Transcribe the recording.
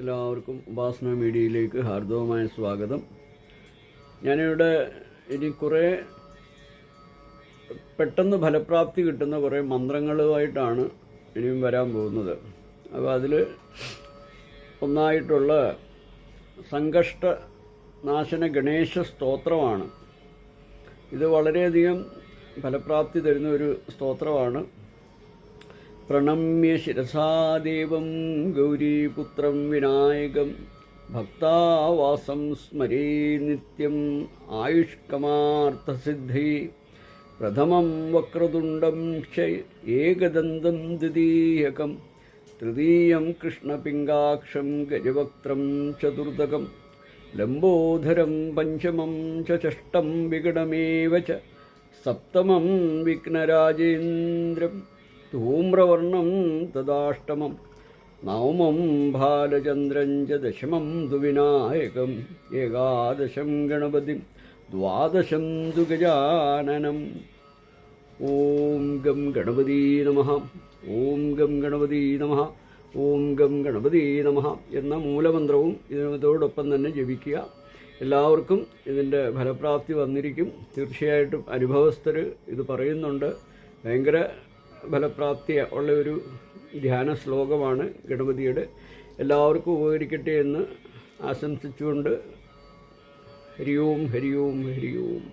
എല്ലാവർക്കും ഉപാസന മീഡിയയിലേക്ക് ഹാർദവമായ സ്വാഗതം. ഞാനിവിടെ ഇനി കുറേ പെട്ടെന്ന് ഫലപ്രാപ്തി കിട്ടുന്ന കുറേ മന്ത്രങ്ങളുമായിട്ടാണ് ഇനിയും വരാൻ പോകുന്നത്. അപ്പോൾ അതിൽ ഒന്നായിട്ടുള്ള സംഘഷ്ട നാശന ഗണേശ സ്തോത്രമാണ്. ഇത് വളരെയധികം ഫലപ്രാപ്തി തരുന്ന ഒരു സ്തോത്രമാണ്. പ്രണമ്യ ശിരസാദേവം ഗൗരീപുത്രം വിനായകം. ഭക്താവാസം സ്മരേ നിത്യം ആയുഷ്കമാർത്ഥസിദ്ധി. പ്രഥമം വക്രതുണ്ടം ക്ഷയ് ഏകദന്തം ദ്വിതീയകം. തൃതീയം കൃഷ്ണപിംഗാക്ഷം ഗജവക്ത്രം ചതുർദകം. ലംബോധരം പഞ്ചമം ചഷ്ടം വികടമേവ സപ്തമം വിഘ്നരാജേന്ദ്രം ധൂമ്രവർണം തദാഷ്ടമം. നവമം ബാലചന്ദ്രം ച ദശമം തു വിനായകം ഏകാദശം ഗണപതിം. ദ്വാദശം തു ഗജാനനം ഓം ഗം ഗണപതി നമ. ഓം ഗം ഗണപതി നമ. ഓം ഗം ഗണപതി നമ എന്ന മൂലമന്ത്രവും ഇതിനോടൊപ്പം തന്നെ ജപിക്കുക. എല്ലാവർക്കും ഇതിന്റെ ഫലപ്രാപ്തി വന്നിരിക്കും. തീർച്ചയായിട്ടും അനുഭവസ്ഥർ ഇത് പറയുന്നുണ്ട്. ഭയങ്കര ഫലപ്രാപ്തി ഉള്ള ഒരു ധ്യാന ശ്ലോകമാണ് ഗണപതിയുടെ. എല്ലാവർക്കും ഉപകരിക്കട്ടെ എന്ന് ആശംസിച്ചുകൊണ്ട് ഹരി ഓം ഹരി ഓം ഹരി ഓം